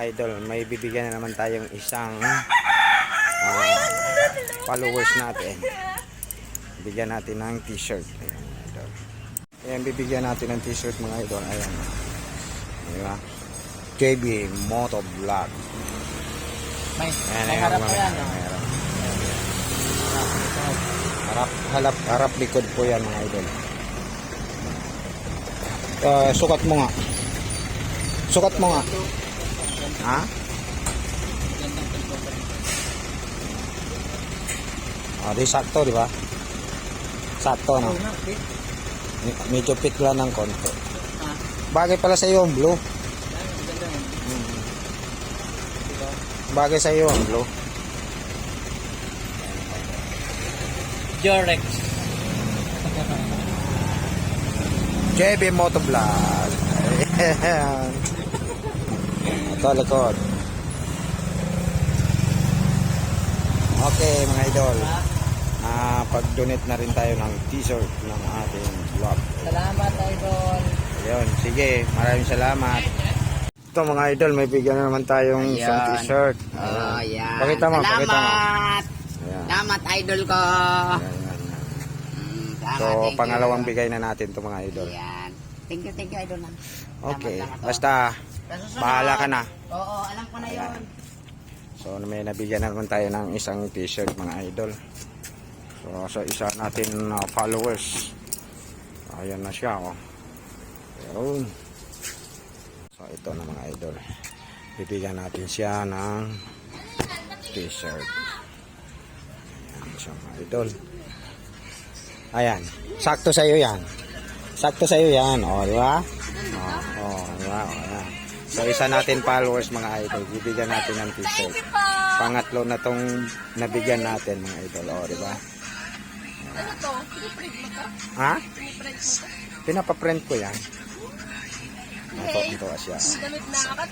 Idol, may bibigyan na naman tayong isang ah, followers natin. Bigyan natin ng t-shirt. Ayan, idol. Ayan, bibigyan natin ng t-shirt mga idol. Ayan. Diba? JB Moto Vlog. May, Ayan, may ayan, harap mga- yan. oh. Meron. Harap, halap, harap likod po yan mga idol. Ah, sukat mo nga. Sukat mo nga. Ha? Ah, di sakto, di ba? Sakto, no? Medyo fit lang ng konti. Bagay pala sa iyo ang blue. Diba? Bagay sa iyo ang blue. Jorex. JB Motovlog. Ayan. Ito, likod. Okay, mga idol. Ah, pag-donate na rin tayo ng t-shirt ng ating vlog. Salamat, idol. Ayun, sige, maraming salamat. Ito mga idol, may bigyan na naman tayong isang Ayan. t-shirt. Oh, Ayan. yan. Pakita mo, Salamat. pakita mo. Ayan. Salamat, idol ko. Ayan, ayan, ayan. Mm, salamat, So, thank you. pangalawang bigay na natin to mga idol. Yan. Thank you, thank you, idol. na. Okay, Salamat lang ako. basta Sa susunod. bahala ka na. Oo, alam ko na yun. So may nabigyan na naman tayo ng isang t-shirt mga idol. So sa isa natin na followers. Ayan na siya oh. Ayun. So ito na mga idol. Bibigyan natin siya ng t-shirt. Ayan siya mga idol. Ayan. Sakto sa iyo yan. Sakto sa iyo yan. O, di ba? O, oh, di ba? O, ayan. So isa natin followers mga idol. Bibigyan natin ng t-shirt. Pangatlo na tong nabigyan natin mga idol. O, di ba? Ano to? Piniprint mo to? Ha? Piniprint mo to? Pinapaprint ko yan. Ito, ito siya. Damit na ako.